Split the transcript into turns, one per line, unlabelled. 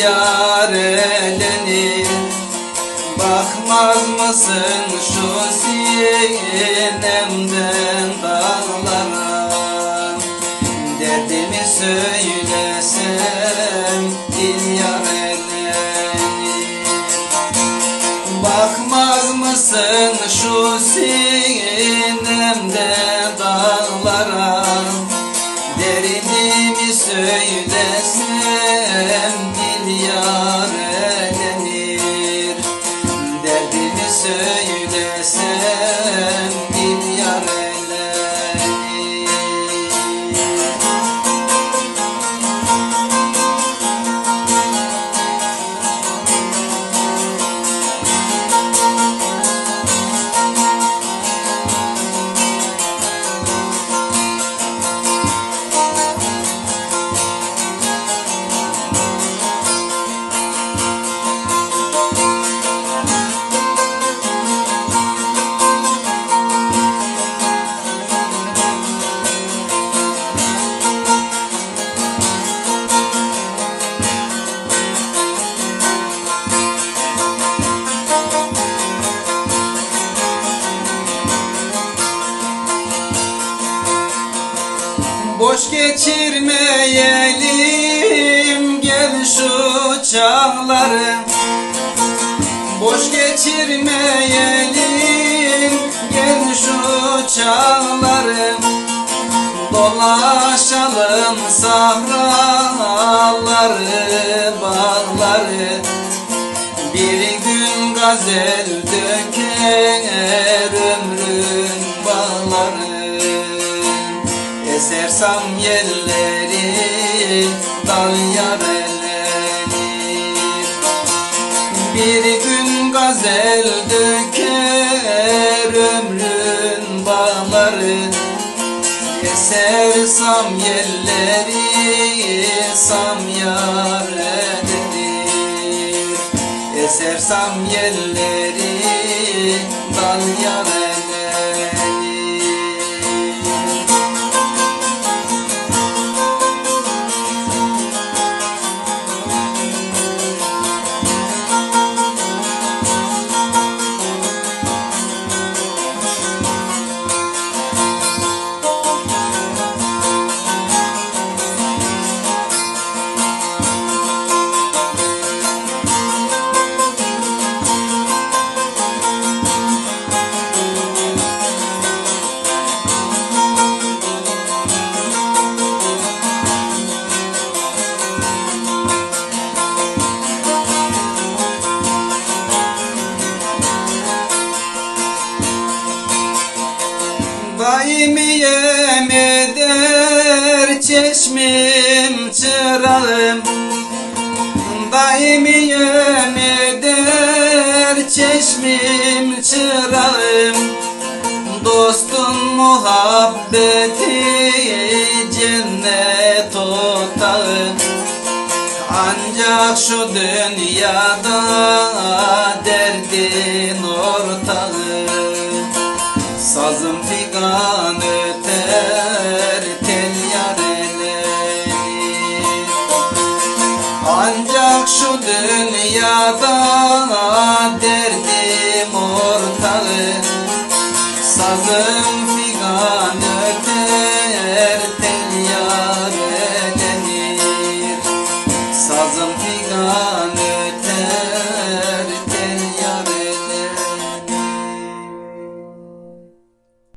gül yarelenir Bakmaz mısın şu sinemden dağlara? Derdimi söylesem Boş geçirmeyelim gel şu çağları. Boş geçirmeyelim gel şu çağları. Dolaşalım sahraları, bağları. Bir gün gazel döker Eser sam yelleri dal yarelenir Bir gün gazel döker ömrün bağları. Eser sam yelleri sam yarelenir Eser sam yelleri dal yarelenir çeşmim çırağım Daimiyem eder çeşmim çırağım Dostun muhabbeti cennet otağı. Ancak şu dünyada derdin ortağı. Sazım figan öter